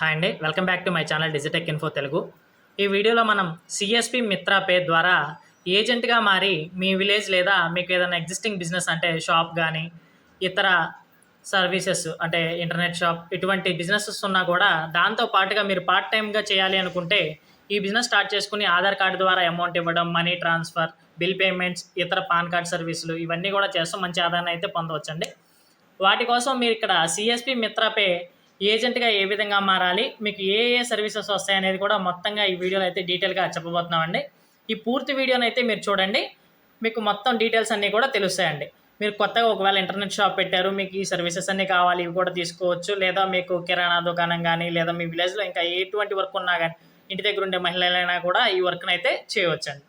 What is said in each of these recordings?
Hi అండి. Welcome back to my channel digitech info Telugu. ఈ వీడియోలో మనం సిఎస్పి మిత్రా పే ద్వారా ఏజెంట్గా మారి మీ విలేజ్ లేదా మీకు ఏదైనా ఎగ్జిస్టింగ్ బిజినెస్ అంటే షాప్ కానీ ఇతర సర్వీసెస్ అంటే ఇంటర్నెట్ షాప్ ఇటువంటి బిజినెసెస్ ఉన్నా కూడా దాంతో పాటుగా మీరు పార్ట్ టైంగా చేయాలి అనుకుంటే ఈ బిజినెస్ స్టార్ట్ చేసుకుని ఆధార్ కార్డు ద్వారా అమౌంట్ ఇవ్వడం మనీ ట్రాన్స్ఫర్ బిల్ పేమెంట్స్ ఇతర పాన్ కార్డ్ సర్వీసులు ఇవన్నీ కూడా చేస్తూ మంచి ఆదాయాన్ని అయితే పొందవచ్చండి. వాటి కోసం మీరు ఇక్కడ సిఎస్పి మిత్రపే ఏజెంట్గా ఏ విధంగా మారాలి మీకు ఏ ఏ సర్వీసెస్ వస్తాయి అనేది కూడా మొత్తంగా ఈ వీడియోలో అయితే డీటెయిల్గా చెప్పబోతున్నామండి. ఈ పూర్తి వీడియోని అయితే మీరు చూడండి మీకు మొత్తం డీటెయిల్స్ అన్నీ కూడా తెలుస్తాయండి. మీరు కొత్తగా ఒకవేళ ఇంటర్నెట్ షాప్ పెట్టారు మీకు ఈ సర్వీసెస్ అన్నీ కావాలి ఇవి కూడా తీసుకోవచ్చు లేదా మీకు కిరాణా దుకాణం కానీ లేదా మీ విలేజ్లో ఇంకా ఎటువంటి వర్క్ ఉన్నా కానీ ఇంటి దగ్గర ఉండే మహిళలైనా కూడా ఈ వర్క్ని అయితే చేయవచ్చండి.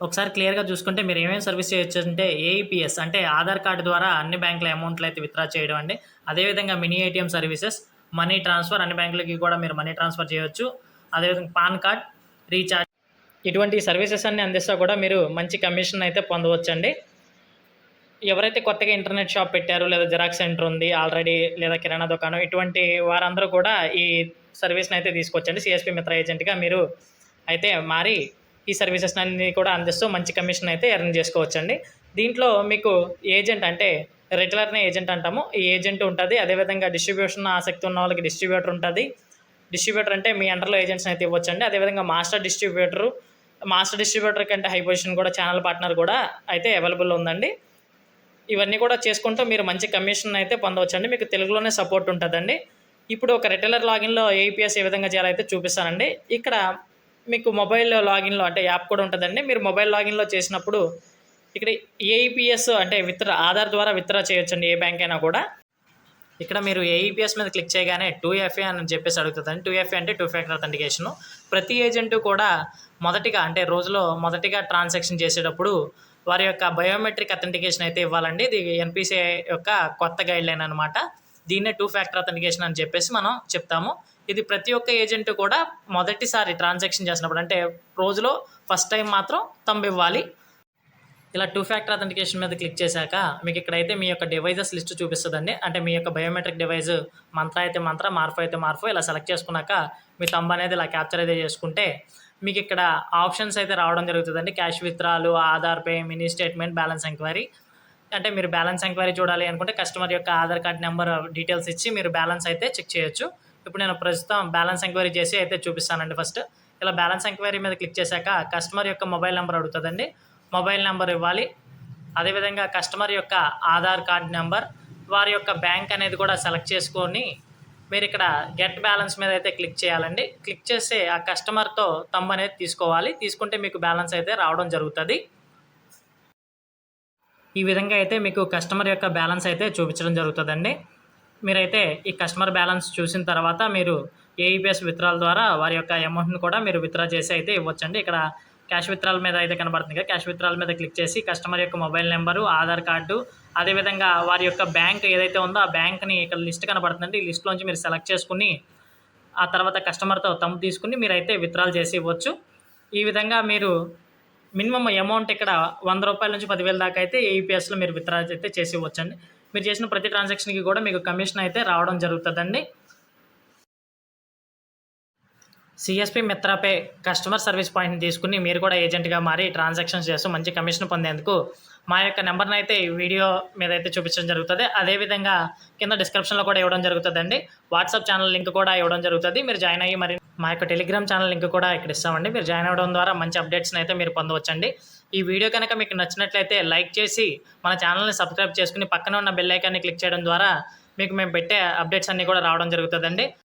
ఒకసారి క్లియర్గా చూసుకుంటే మీరు ఏమేమి సర్వీస్ చేయొచ్చు అంటే ఏఈపిఎస్ అంటే ఆధార్ కార్డు ద్వారా అన్ని బ్యాంకుల అమౌంట్లు అయితే విత్డ్రా చేయడం అండి. అదేవిధంగా mini ATM services money transfer అన్ని బ్యాంకులకి కూడా మీరు మనీ ట్రాన్స్ఫర్ చేయొచ్చు. అదేవిధంగా పాన్ కార్డ్ రీఛార్జ్ ఇటువంటి సర్వీసెస్ అన్ని అందిస్తా కూడా మీరు మంచి కమిషన్ అయితే పొందవచ్చండి. ఎవరైతే కొత్తగా ఇంటర్నెట్ షాప్ పెట్టారో లేదా జిరాక్స్ సెంటర్ ఉంది ఆల్రెడీ లేదా కిరాణా దుకాణం ఇటువంటి వారందరూ కూడా ఈ సర్వీస్ని అయితే తీసుకొచ్చండి. సిఎస్పి మిత్ర ఏజెంట్గా మీరు అయితే మారి ఈ సర్వీసెస్ అన్ని కూడా అందిస్తూ మంచి కమిషన్ అయితే ఎర్న్ చేసుకోవచ్చండి. దీంట్లో మీకు ఏజెంట్ అంటే రెగ్యులర్నే ఏజెంట్ అంటాము. ఈ ఏజెంట్ ఉంటుంది. అదేవిధంగా డిస్ట్రిబ్యూషన్ ఆసక్తి ఉన్న వాళ్ళకి డిస్ట్రిబ్యూటర్ ఉంటుంది. డిస్ట్రిబ్యూటర్ అంటే మీ అండర్లో ఏజెంట్స్ అయితే ఇవ్వచ్చండి. అదేవిధంగా మాస్టర్ డిస్ట్రిబ్యూటరు మాస్టర్ డిస్ట్రిబ్యూటర్ కంటే హై పొజిషన్ కూడా ఛానల్ పార్ట్నర్ కూడా అయితే అవైలబుల్ ఉందండి. ఇవన్నీ కూడా చేసుకుంటూ మీరు మంచి కమిషన్ అయితే పొందవచ్చండి. మీకు తెలుగులోనే సపోర్ట్ ఉంటుందండి. ఇప్పుడు ఒక రిటైలర్ లాగిన్లో ఏపీఎస్ ఏ విధంగా చేయాలైతే చూపిస్తానండి. ఇక్కడ మీకు మొబైల్ లాగిన్లో అంటే యాప్ కూడా ఉంటుందండి. మీరు మొబైల్ లాగిన్లో చేసినప్పుడు ఇక్కడ ఏఈపిఎస్ అంటే విత్డ్రా ఆధార్ ద్వారా విత్డ్రా చేయొచ్చండి ఏ బ్యాంక్ అయినా కూడా. ఇక్కడ మీరు ఏఈపిఎస్ మీద క్లిక్ చేయగానే టూ ఎఫ్ఏ అని చెప్పేసి అడుగుతుందండి. టూ ఎఫ్ఏ అంటే టూ ఫ్యాక్టర్ అథెంటికేషను. ప్రతి ఏజెంటు కూడా మొదటిగా అంటే రోజులో మొదటిగా ట్రాన్సాక్షన్ చేసేటప్పుడు వారి యొక్క బయోమెట్రిక్ అథెంటికేషన్ అయితే ఇవ్వాలండి. ఇది ఎన్పిసిఐ యొక్క కొత్త గైడ్ లైన్ అనమాట దీన్నే టూ ఫ్యాక్టర్ అథెంటికేషన్ అని చెప్పేసి మనం చెప్తాము. ఇది ప్రతి ఒక్క ఏజెంట్ కూడా మొదటిసారి ట్రాన్సాక్షన్ చేసినప్పుడు అంటే రోజులో ఫస్ట్ టైం మాత్రం తంబు ఇవ్వాలి ఇలా టూ ఫ్యాక్టర్ అథెంటికేషన్ మీద క్లిక్ చేశాక మీకు ఇక్కడైతే మీ యొక్క డివైజెస్ లిస్ట్ చూపిస్తుందండి. అంటే మీ యొక్క బయోమెట్రిక్ డివైజ్ మంత్ర అయితే మంత్ర మార్ఫో అయితే మార్ఫో ఇలా సెలెక్ట్ చేసుకున్నాక మీ తంబ అనేది ఇలా క్యాప్చర్ అయితే చేసుకుంటే మీకు ఇక్కడ ఆప్షన్స్ అయితే రావడం జరుగుతుందండి. Cash withdrawal Aadhaar pay mini statement balance enquiry అంటే మీరు బ్యాలెన్స్ ఎంక్వైరీ చూడాలి అనుకుంటే కస్టమర్ యొక్క ఆధార్ కార్డ్ నెంబర్ డీటెయిల్స్ ఇచ్చి మీరు బ్యాలెన్స్ అయితే చెక్ చేయొచ్చు. ఇప్పుడు నేను ప్రస్తుతం బ్యాలెన్స్ ఎంక్వైరీ చేసి అయితే చూపిస్తానండి ఫస్ట్. ఇలా బ్యాలెన్స్ ఎంక్వైరీ మీద క్లిక్ చేశాక కస్టమర్ యొక్క మొబైల్ నెంబర్ అడుగుతుందండి. మొబైల్ నెంబర్ ఇవ్వాలి. అదేవిధంగా కస్టమర్ యొక్క ఆధార్ కార్డ్ నెంబర్ వారి యొక్క బ్యాంక్ అనేది కూడా సెలెక్ట్ చేసుకొని మీరు ఇక్కడ గెట్ బ్యాలెన్స్ మీద అయితే క్లిక్ చేయాలండి. క్లిక్ చేస్తే ఆ కస్టమర్తో తమ్ అనేది తీసుకోవాలి. తీసుకుంటే మీకు బ్యాలెన్స్ అయితే రావడం జరుగుతుంది. ఈ విధంగా అయితే మీకు కస్టమర్ యొక్క బ్యాలెన్స్ అయితే చూపించడం జరుగుతుందండి. మీరైతే ఈ కస్టమర్ బ్యాలెన్స్ చూసిన తర్వాత మీరు ఏఈపిఎస్ విత్రాల ద్వారా వారి యొక్క అమౌంట్ని కూడా మీరు విత్డ్రా చేసి అయితే ఇవ్వచ్చండి. ఇక్కడ క్యాష్ విత్రాల మీద అయితే కనబడుతుంది కదా. క్యాష్ విత్రాల మీద క్లిక్ చేసి కస్టమర్ యొక్క మొబైల్ నెంబరు ఆధార్ కార్డు అదేవిధంగా వారి యొక్క బ్యాంక్ ఏదైతే ఉందో ఆ బ్యాంక్ని ఇక్కడ లిస్ట్ కనబడుతుందండి. ఈ లిస్ట్లోంచి మీరు సెలెక్ట్ చేసుకుని ఆ తర్వాత కస్టమర్తో తమ్ము తీసుకుని మీరైతే విత్డ్రాల్ చేసి ఇవ్వచ్చు. ఈ విధంగా మీరు మినిమం అమౌంట్ ఇక్కడ వంద రూపాయల నుంచి పదివేల దాకా అయితే ఏఈపిఎస్లో మీరు విత్డ్రా అయితే చేసి ఇవ్వచ్చండి. మీరు చేసిన ప్రతి ట్రాన్సాక్షన్కి కూడా మీకు కమిషన్ అయితే రావడం జరుగుతుందండి. సిఎస్పి మిత్రాపే కస్టమర్ సర్వీస్ పాయింట్ని తీసుకుని మీరు కూడా ఏజెంట్గా మారి ట్రాన్సాక్షన్స్ చేస్తూ మంచి కమిషన్ పొందేందుకు మా యొక్క నెంబర్ని అయితే ఈ వీడియో మీద అయితే చూపించడం జరుగుతుంది. అదేవిధంగా కింద డిస్క్రిప్షన్లో కూడా ఇవ్వడం జరుగుతుందండి. వాట్సాప్ ఛానల్ లింక్ కూడా ఇవ్వడం జరుగుతుంది. మీరు జాయిన్ అయ్యి మరి మా యొక్క టెలిగ్రామ్ ఛానల్ లింక్ కూడా ఇక్కడ ఇస్తామండి. మీరు జాయిన్ అవ్వడం ద్వారా మంచి అప్డేట్స్ని అయితే మీరు పొందవచ్చండి. ఈ వీడియో కనుక మీకు నచ్చినట్లయితే లైక్ చేసి మన ఛానల్ని సబ్స్క్రైబ్ చేసుకుని పక్కన ఉన్న బెల్ ఐకాన్ని క్లిక్ చేయడం ద్వారా మీకు మేము పెట్టే అప్డేట్స్ అన్నీ కూడా రావడం జరుగుతుందండి.